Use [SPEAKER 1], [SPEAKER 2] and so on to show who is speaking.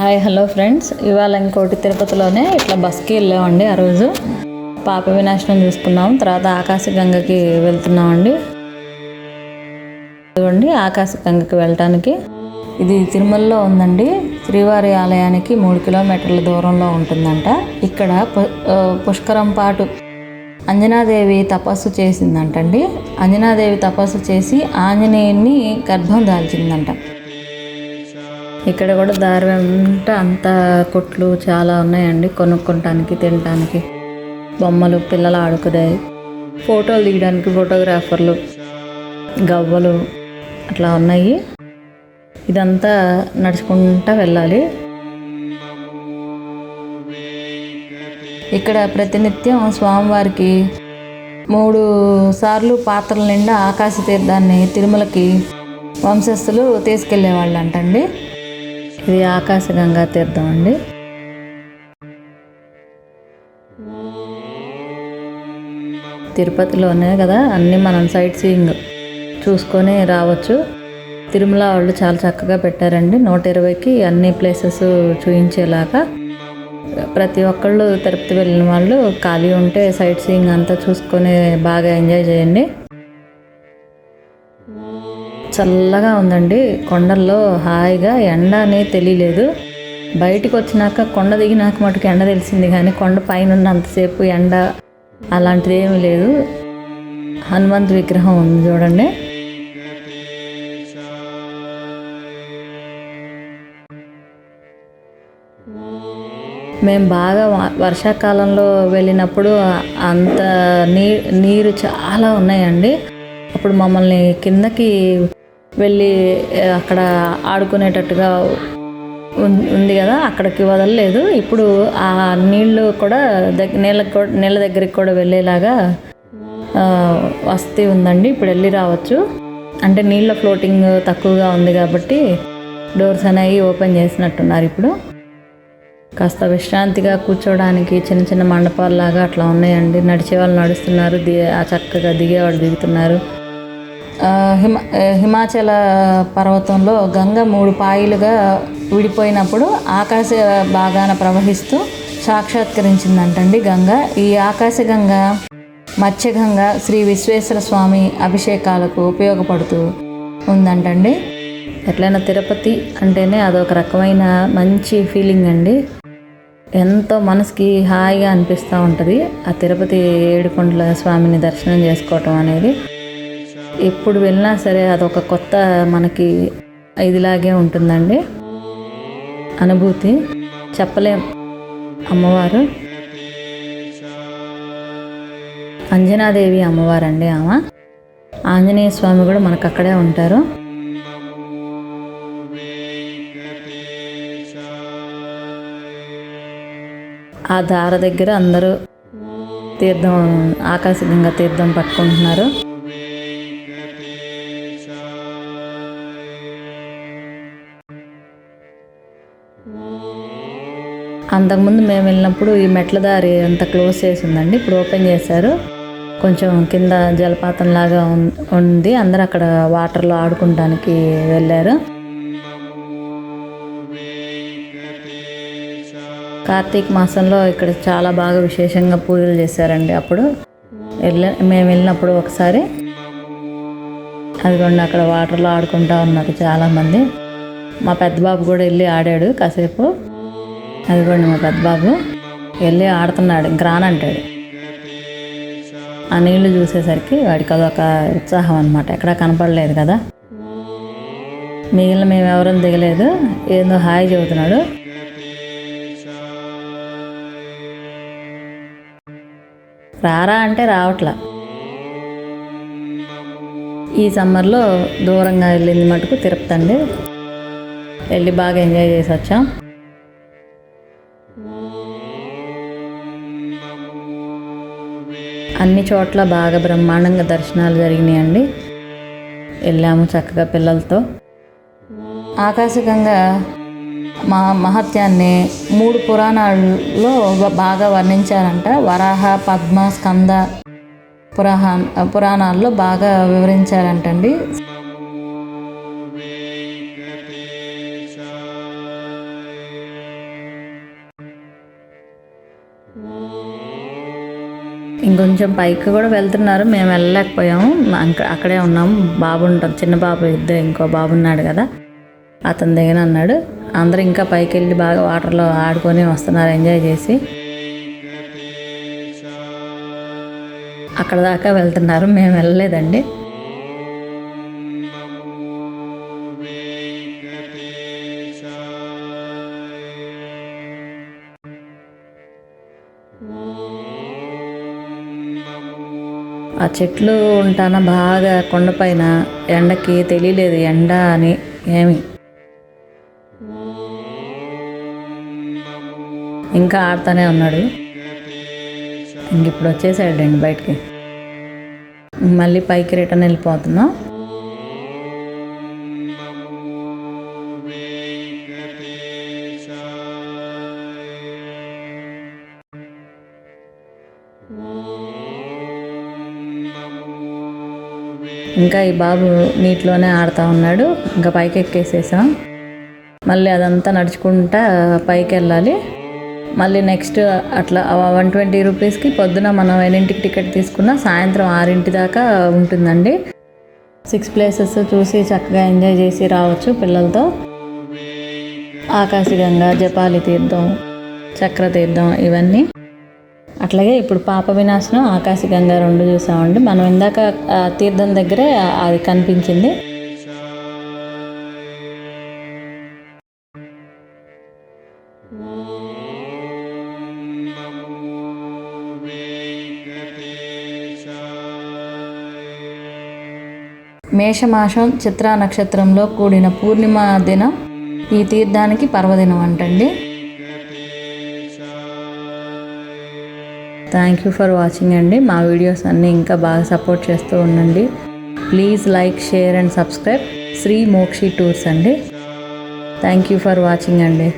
[SPEAKER 1] Hi hello friends. ఇవాళ ఇంకోటి తిరుపతిలోనే ఇట్లా బస్కి వెళ్ళామండి ఆ రోజు. పాప వినాశనం చూసుకున్నాం. తర్వాత ఆకాశగంగకి వెళ్తున్నామండి. ఇదిగోండి ఆకాశగంగకి వెళ్ళటానికి. ఇది తిరుమలలో ఉందండి. శ్రీవారి ఆలయానికి మూడు కిలోమీటర్ల దూరంలో ఉంటుందంట. ఇక్కడ పుష్కరం పాటు అంజనాదేవి తపస్సు చేసిందంటండి. అంజనాదేవి తపస్సు చేసి ఆంజనేయుని గర్భం దాల్చిందంట. ఇక్కడ కూడా దారి వెంట అంత కొట్లు చాలా ఉన్నాయండి కొనుక్కోటానికి తినటానికి. బొమ్మలు పిల్లలు ఆడుకునే ఫోటోలు తీయడానికి ఫోటోగ్రాఫర్లు గవ్వలు అట్లా ఉన్నాయి. ఇదంతా నడుచుకుంటా వెళ్ళాలి. ఇక్కడ ప్రతినిత్యం స్వామివారికి మూడు సార్లు పాత్రల నిండా ఆకాశ తీర్థాన్ని తిరుమలకి వంశస్థులు తీసుకెళ్ళేవాళ్ళు అంటండి ఇది ఆకాశగంగా తీర్థం అండి. తిరుపతిలోనే కదా అన్నీ మనం సైట్ సీయింగ్ చూసుకొని రావచ్చు. తిరుమల వాళ్ళు చాలా చక్కగా పెట్టారండి. నూట ఇరవైకి అన్ని ప్లేసెస్ చూపించేలాగా ప్రతి ఒక్కళ్ళు తిరుపతి వెళ్ళిన వాళ్ళు ఖాళీ ఉంటే సైట్ సీయింగ్ అంతా చూసుకొని బాగా ఎంజాయ్ చేయండి. చల్లగా ఉందండి. కొండల్లో హాయిగా ఎండ అనేది తెలియలేదు. బయటికి వచ్చినాక కొండ దిగినాక మటుకు ఎండ తెలిసింది కానీ కొండ పైన ఉన్నంతసేపు ఎండ అలాంటిది ఏమీ లేదు. హనుమంతు విగ్రహం ఉంది చూడండి. మేము బాగా వ- వర్షాకాలంలో వెళ్ళినప్పుడు అంత నీ నీరు చాలా ఉన్నాయండి. అప్పుడు మమ్మల్ని కిందకి వెళ్ళి అక్కడ ఆడుకునేటట్టుగా ఉం- ఉంది కదా అక్కడికి వదలలేదు. ఇప్పుడు ఆ నీళ్ళు కూడా నీళ్ళ కూడా నీళ్ళ దగ్గరికి కూడా వెళ్ళేలాగా ఆ, ఉందండి. ఇప్పుడు వెళ్ళి రావచ్చు. అంటే నీళ్ళ ఫ్లోటింగ్ తక్కువగా ఉంది కాబట్టి డోర్స్ అనేవి ఓపెన్ చేసినట్టున్నారు ఇప్పుడు. కాస్త విశ్రాంతిగా కూర్చోవడానికి చిన్న చిన్న మండపాల్లాగా అట్లా ఉన్నాయండి. నడిచే వాళ్ళు నడుస్తున్నారు ది ఆ చక్కగా దిగేవాళ్ళు దిగుతున్నారు. హిమ హిమాచల పర్వతంలో గంగ మూడు పాయలుగా విడిపోయినప్పుడు ఆకాశ భాగాన ప్రవహిస్తూ సాక్షాత్కరించిందంటండి గంగ. ఈ ఆకాశగంగ మత్స్యగంగ శ్రీ విశ్వేశ్వర స్వామి అభిషేకాలకు ఉపయోగపడుతూ ఉందంటండి. ఎట్లయినా తిరుపతి అంటేనే అదొక రకమైన మంచి ఫీలింగ్ అండి. ఎంతో మనసుకి హాయిగా అనిపిస్తూ ఉంటుంది. ఆ తిరుపతి ఏడుకొండల స్వామిని దర్శనం చేసుకోవటం అనేది ఎప్పుడు వెళ్ళినా సరే అదొక కొత్త మనకి ఇదిలాగే ఉంటుందండి. అనుభూతి. చెప్పలేం. అమ్మవారు. అంజనాదేవి అమ్మవారండి ఆమె. ఆంజనేయ స్వామి కూడా మనకు అక్కడే ఉంటారు. ఆ దార దగ్గర అందరూ తీర్థం ఆకాశగంగా తీర్థం పట్టుకుంటున్నారు. అంతకుముందు మేము వెళ్ళినప్పుడు ఈ మెట్ల దారి అంత క్లోజ్ చేసి ఉందండి ఇప్పుడు ఓపెన్ చేశారు. కొంచెం కింద జలపాతం లాగా ఉం- ఉంది. అందరూ అక్కడ వాటర్లో ఆడుకుంటానికి వెళ్ళారు. కార్తీక మాసంలో ఇక్కడ చాలా బాగా విశేషంగా పూజలు చేశారండి అప్పుడు. వెళ్ళ మేము వెళ్ళినప్పుడు ఒకసారి. అదిగోండి అక్కడ వాటర్లో ఆడుకుంటా ఉన్నారు చాలామంది. మా పెద్ద బాబు కూడా వెళ్ళి ఆడాడు కాసేపు. అదిగోండి మా పెద్ద బాబు వెళ్ళి ఆడుతున్నాడు. ఇంక రానంటాడు ఆ నీళ్ళు చూసేసరికి వాడికి అదొక ఉత్సాహం అనమాట ఎక్కడా కనపడలేదు కదా. మిగిలిన మేము ఎవరూ దిగలేదు. ఏందో హాయ్ చెబుతున్నాడు. రారా అంటే రావట్లా. ఈ సమ్మర్లో దూరంగా వెళ్ళింది మటుకు తిరుపతి అండి. వెళ్ళి బాగా ఎంజాయ్ చేసి వచ్చాం. అన్ని చోట్ల బాగా బ్రహ్మాండంగా దర్శనాలు జరిగినాయండి. వెళ్ళాము చక్కగా పిల్లలతో. ఆకాశకంగా మా మహత్యాన్ని మూడు పురాణాల్లో బాగా వర్ణించారంట. వరాహ పద్మ స్కంద పురాహ పురాణాల్లో బాగా వివరించారంటండి. ఇంకొంచెం పైకి కూడా వెళ్తున్నారు. మేము వెళ్ళలేకపోయాము. అక్కడే ఉన్నాము బాబు ఉంటాం చిన్న బాబు ఇద్దరు ఇంకో బాబు ఉన్నాడు కదా. అతని దగ్గర అన్నాడు అందరూ ఇంకా పైకి వెళ్ళి బాగా వాటర్లో ఆడుకొని వస్తున్నారు. ఎంజాయ్ చేసి. అక్కడ దాకా వెళ్తున్నారు. మేము వెళ్ళలేదండి. ఆ చెట్లు ఉంటాన బాగా కొండపైన ఎండకి తెలియలేదు ఎండ అని ఏమి. ఇంకా ఆడుతూనే ఉన్నాడు. ఇంక ఇప్పుడు వచ్చేసాడండి బయటికి. మళ్ళీ పైకి రిటర్న్ వెళ్ళిపోతున్నాం. ఇంకా ఈ బాబు నీటిలోనే ఆడుతూ ఉన్నాడు. ఇంకా పైకి ఎక్కేసేసాం మళ్ళీ అదంతా నడుచుకుంటా పైకి వెళ్ళాలి మళ్ళీ నెక్స్ట్ అట్లా వన్ ట్వంటీ రూపీస్కి పొద్దున మనం ఎన్నింటికి టికెట్ తీసుకున్నా సాయంత్రం ఆరింటి దాకా ఉంటుందండి. సిక్స్ ప్లేసెస్ చూసి చక్కగా ఎంజాయ్ చేసి రావచ్చు పిల్లలతో. ఆకాశగంగా జపాలి తీర్థం చక్ర తీర్థం ఇవన్నీ. అట్లాగే ఇప్పుడు పాప వినాశనం ఆకాశగంగా రెండు చూసామండి. మనం ఇందాక తీర్థం దగ్గరే అది కనిపించింది. మేషమాసం చిత్రా నక్షత్రంలో కూడిన పూర్ణిమ దినం ఈ తీర్థానికి పర్వదినం అంటండి. థ్యాంక్ యూ ఫర్ వాచింగ్ అండి. మా వీడియోస్ అన్నీ ఇంకా బాగా సపోర్ట్ చేస్తూ ఉండండి. Please like share and subscribe Sri Mokshi tours అండి. థ్యాంక్ యూ ఫర్ వాచింగ్ అండి.